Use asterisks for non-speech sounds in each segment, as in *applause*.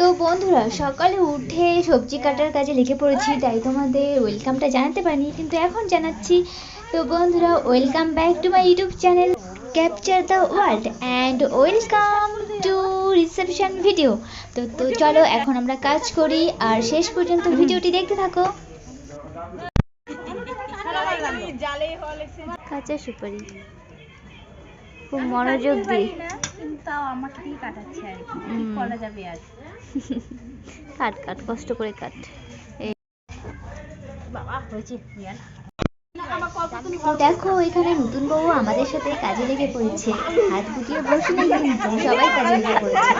তো বন্ধুরা সকালে উঠে সবজি কাটার কাজে লেগে পড়েছি তাই তোমাদের ওয়েলকামটা জানাতে পারিনি কিন্তু এখন জানাচ্ছি। তো বন্ধুরা welcome back to my YouTube channel capture the world and welcome to reception video তো তো চলো এখন আমরা কাজ করি আর শেষ পর্যন্ত ভিডিওটি দেখতে থাকো। কাঁচা সুপারি। খুব মনোযোগ দিয়ে। তাও আমাকে কাটাচ্ছে আর কি। করা যাবে আর *laughs* কাট কাট কষ্ট করে কাট। দেখো এখানে নতুন বউ আমাদের সাথে কাজে লেগে পড়েছে। হাত গুটিয়ে বসে নেই কিন্তু সবাই কাজে লেগে পড়েছে।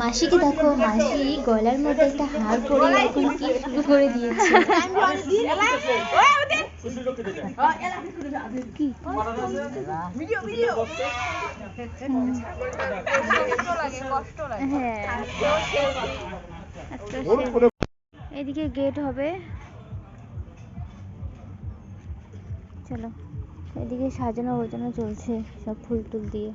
মাসিকে দেখো মাসি গলার মধ্যে একটা হাড় পরে এখন কি শুরু করে দিয়েছে এদিকে গেট হবে। চলো, এদিকে সাজানো গোছানো চলছে, সব ফুল টুল দিয়ে।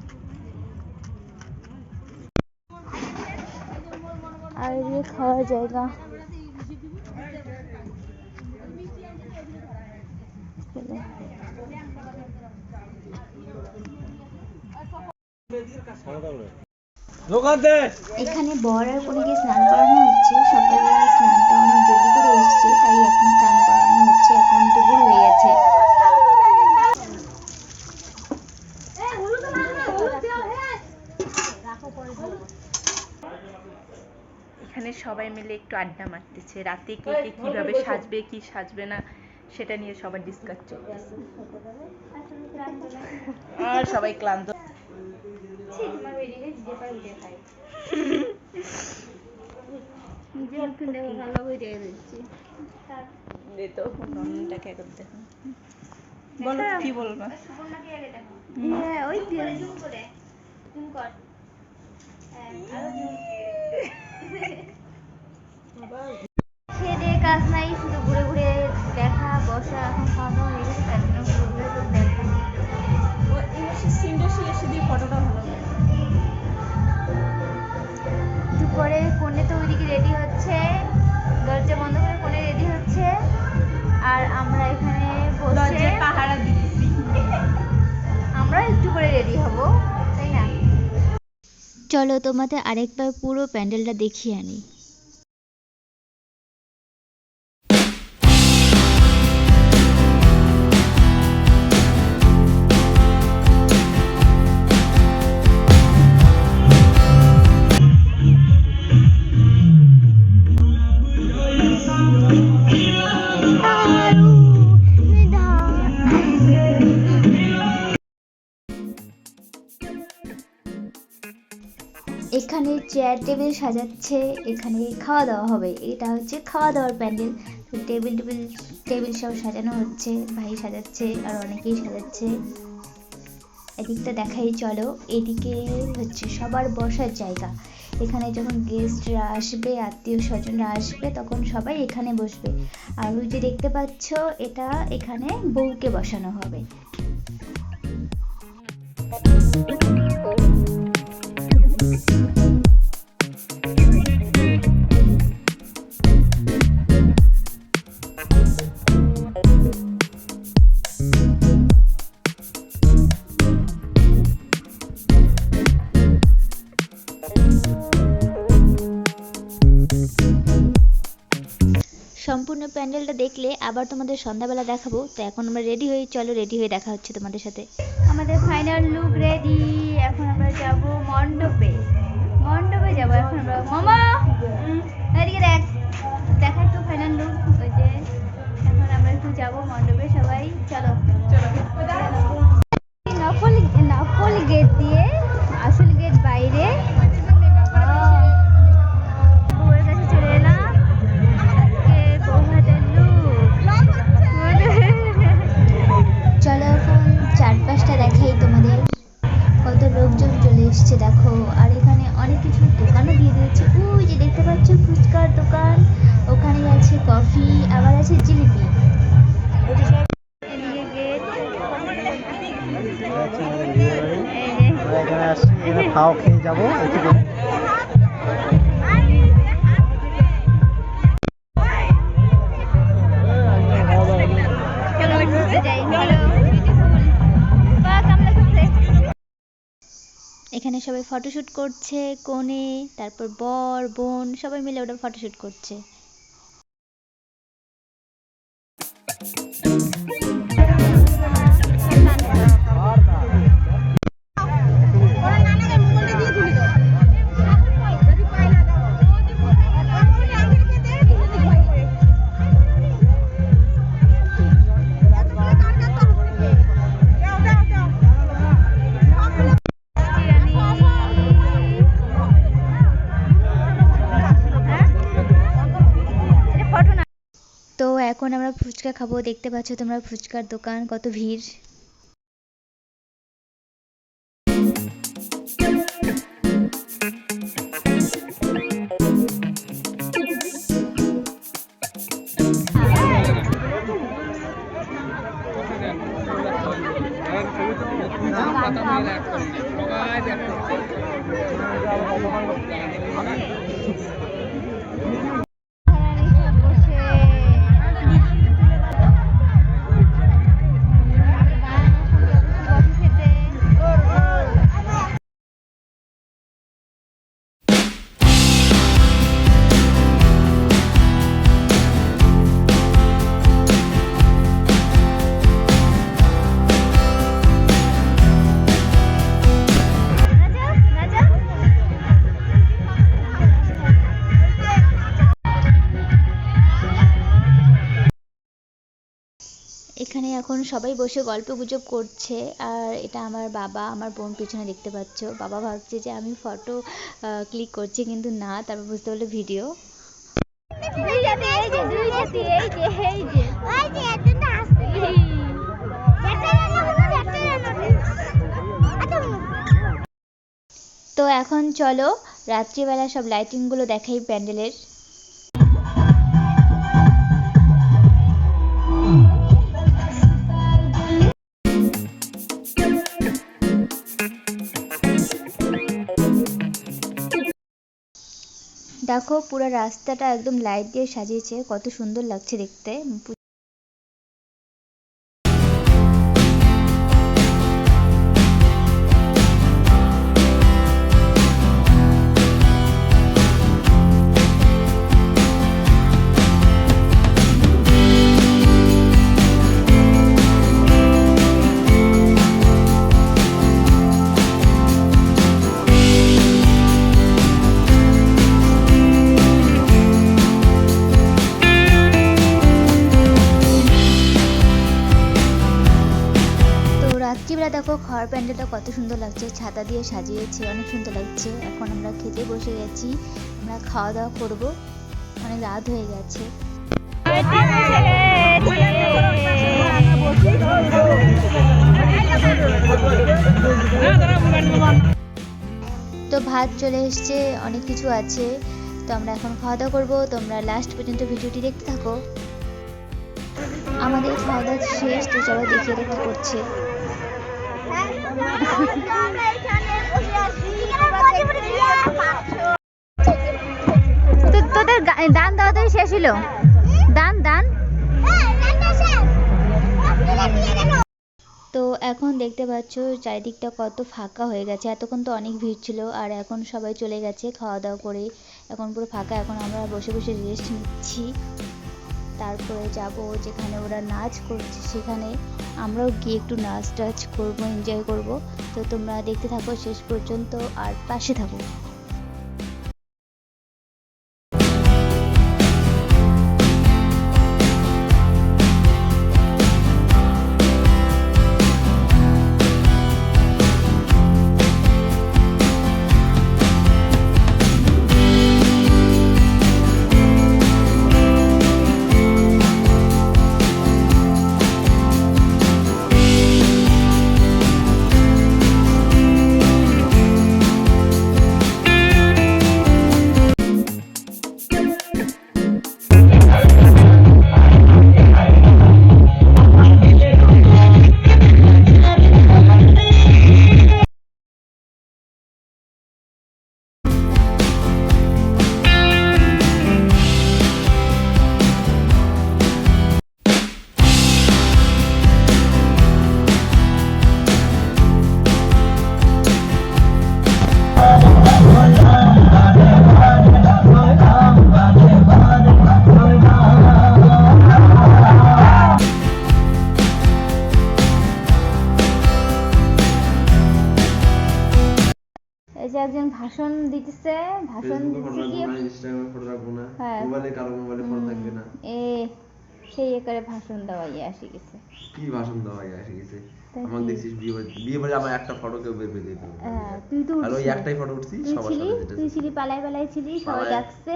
আর এদিকে খাওয়ার জায়গা। এখানে বর আর কনেকে স্নান করানো হচ্ছে। সকালবেলা স্নানটা অনেক দেরি করে এসছে তাই এখন স্নান করানো হচ্ছে। এখন দুপুর হয়ে গেছে। এখানে সবাই মিলে একটু আড্ডা মারতেছে। রাতে কে কে কীভাবে সাজবে কি সাজবে না সেটা নিয়ে সবার ডিসকাস চলতেছে। আর সবাই ক্লান্ত। দে তো নন্দটাকে একবার দেখো। বলো কি বলবা? হ্যাঁ ওই দিয়ে কাজ নাই শুধু ঘুরে ঘুরে দেখা বসা এখন খাওয়া দাওয়া হয়ে গেছে তার জন্য ঘুরে ঘুরে শুধু দেখা। একটু পরে কোণে তো ওইদিকে রেডি হচ্ছে দরজা বন্ধ করে কোণে রেডি হচ্ছে আর আমরা এখানে বসে পাহারা দিচ্ছি আমরা একটু করে রেডি হব তাই না? চলো তোমাদের আরেকবার পুরো প্যান্ডেলটা দেখিয়ে আনি। চেয়ার টেবিল সাজাচ্ছে, এখানে খাওয়া দাওয়া হবে। এটা হচ্ছে খাওয়া দাওয়ার প্যান্ডেল। টেবিল টেবিল টেবিল সব সাজানো হচ্ছে, ভাই সাজাচ্ছে, আর অনেকেই সাজাচ্ছে। এদিকটা দেখাই, চলো। এদিকে হচ্ছে সবার বসার জায়গা। এখানে যখন গেস্টরা আসবে, আত্মীয় স্বজনরা আসবে, তখন সবাই এখানে বসবে। আর ওই যে দেখতে পাচ্ছ, এটা এখানে বউকে বসানো হবে। প্যান্ডেলটা দেখলে আবার তোমাদের সন্ধ্যাবেলা দেখাবো। তো এখন আমরা রেডি হয়ে চলো রেডি হয়ে দেখা হচ্ছে তোমাদের সাথে। আমাদের ফাইনাল লুক রেডি এখন আমরা যাব মণ্ডপে। মণ্ডপে যাব এখন আমরা। মামা! এদিকে দেখ। দেখা একটু ফাইনাল লুক ওই যে এখন আমরা একটু যাব মণ্ডপে সবাই। চলো। চলো। নকল নকল গেট দিয়ে আছে জিলিপি খেয়ে যাব এখানে সবাই ফটোশ্যুট করছে কনে তারপর বর, বোন, সবাই মিলে ওটা ফটোশ্যুট করছে। ফুচকা খাব দেখতে পাচ্ছ তোমরা ফুচকার দোকান কত ভিড়। এখানে এখন সবাই বসে গল্প গুজব করছে, আর এটা আমার বাবা, আমার বোন পিছনে দেখতে পাচ্ছ। বাবা ভাবছে যে আমি ফটো ক্লিক করছি কিন্তু না, তারপর বুঝতে পারল ভিডিও তো এখন চলো, রাত্রিবেলা সব লাইটিংগুলো দেখাই প্যান্ডেলের। দেখো পুরো রাস্তাটা একদম লাইট দিয়ে সাজিয়েছে কত সুন্দর লাগছে দেখতে। প্যান্ডেলটা কত সুন্দর লাগছে, ছাতা দিয়ে সাজিয়েছে, অনেক সুন্দর লাগছে। এখন আমরা খেতে বসে গেছি, আমরা খাওয়া দাওয়া করব, অনেক রাত হয়ে গেছে। তো ভাত চলে এসছে, অনেক কিছু আছে, তো আমরা এখন খাওয়া দাওয়া করব, তোমরা লাস্ট পর্যন্ত ভিডিওটি দেখতে থাকো। আমাদের খাওয়া দাওয়া শেষ, তো চলো দেখিয়ে দেখতে করছে। তোদের দান দেওয়া শেষ দান দান। তো এখন দেখতে পাচ্ছ, চারিদিকটা কত ফাঁকা হয়ে গেছে। এতক্ষণ তো অনেক ভিড় ছিল, আর এখন সবাই চলে গেছে খাওয়া দাওয়া করে। এখন পুরো ফাঁকা, এখন আমরা বসে বসে রেস্ট নিচ্ছি। তারপরে যাব যেখানে ওরা নাচ করছে, সেখানে আমরাও গিয়ে একটু নাচ টাচ করব এনজয় করব। তো তোমরা দেখতে থাকো শেষ পর্যন্ত, আর পাশে থাকো। উঠছে ভাষণ ফেসবুকে ফটো দিচ্ছে রাখব কি ইনস্টাগ্রামে ফটো রাখব না হ্যাঁ। মোবাইলে কারও মোবাইলে ফটো থাকবে না। এ সেই করে ভাষণ দেওয়াই আসি গেছে। কি ভাষণ দেওয়া হয় এসে গেছে আমাকে দেখছিস বিয়ে বিয়ে বাড়ি আমার একটা ফটো কেউ বের করে। হ্যাঁ, তুই তো আর ওই একটাই ফটো উঠছি তুই সবার সাথে তুই ছিলি। পালাই পালাই ছিলি সবাই। ডাকছে।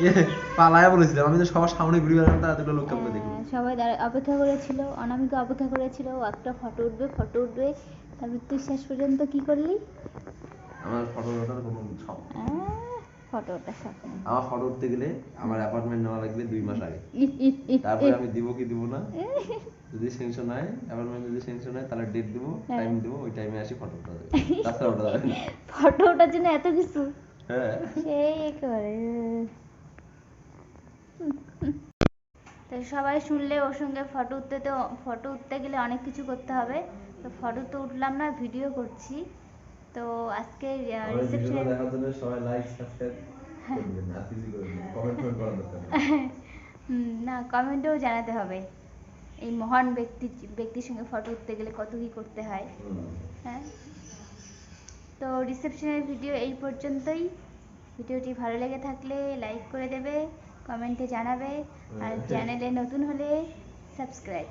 ইয়ে, পালায়া বলেছিলাম আমি তো সবার সামনে ঘুরে বেড়ালাম তারা দুটো লোক কেমন দেখি হ্যাঁ, সবাই দাঁড়া- অপেক্ষা করেছিল অনামিকা অপেক্ষা করেছিল একটা ফটো উঠবে ফটো উঠবে তারপর তুই শেষ পর্যন্ত কি করলি? আমার ফটো ওঠার কোনো শখ। ফটো ওটা স্বপ্ন আমার ফটো উঠতে গেলে আমার অ্যাপার্টমেন্ট নেওয়া লাগবে দুই মাস আগে। তারপরে আমি দিব কি দিব না? যদি সেংশন হয় অ্যাপার্টমেন্ট যদি সেংশন হয় তাহলে ডেট দিব হ্যাঁ। টাইম দিব ওই টাইমে আসি ফটো উঠা *laughs* যাবে তাছাড়া ওঠা যাবে ফটো ওঠার জন্য এত কিছু? হ্যাঁ। সেই তো সবাই শুনলে ওর সঙ্গে ফটো উঠতে তো ফটো উঠতে গেলে অনেক কিছু করতে হবে। তো ফটো তো উঠলাম না ভিডিও করছি। তো আজকে রিসেপশনে দেখার জন্য সবাই লাইক সাবস্ক্রাইব করবেন আর কিছু করবেন কমেন্ট কমেন্ট করার দরকার *laughs* না কমেন্টেও জানাতে হবে। এই মহান ব্যক্তি ব্যক্তির সঙ্গে ফটো উঠতে গেলে কত কি করতে হয়। হ্যাঁ? তো রিসেপশনের ভিডিও এই পর্যন্তই। ভিডিওটি ভালো লেগে থাকলে লাইক করে দেবে কমেন্টে জানাবে আর চ্যানেলে নতুন হলে সাবস্ক্রাইব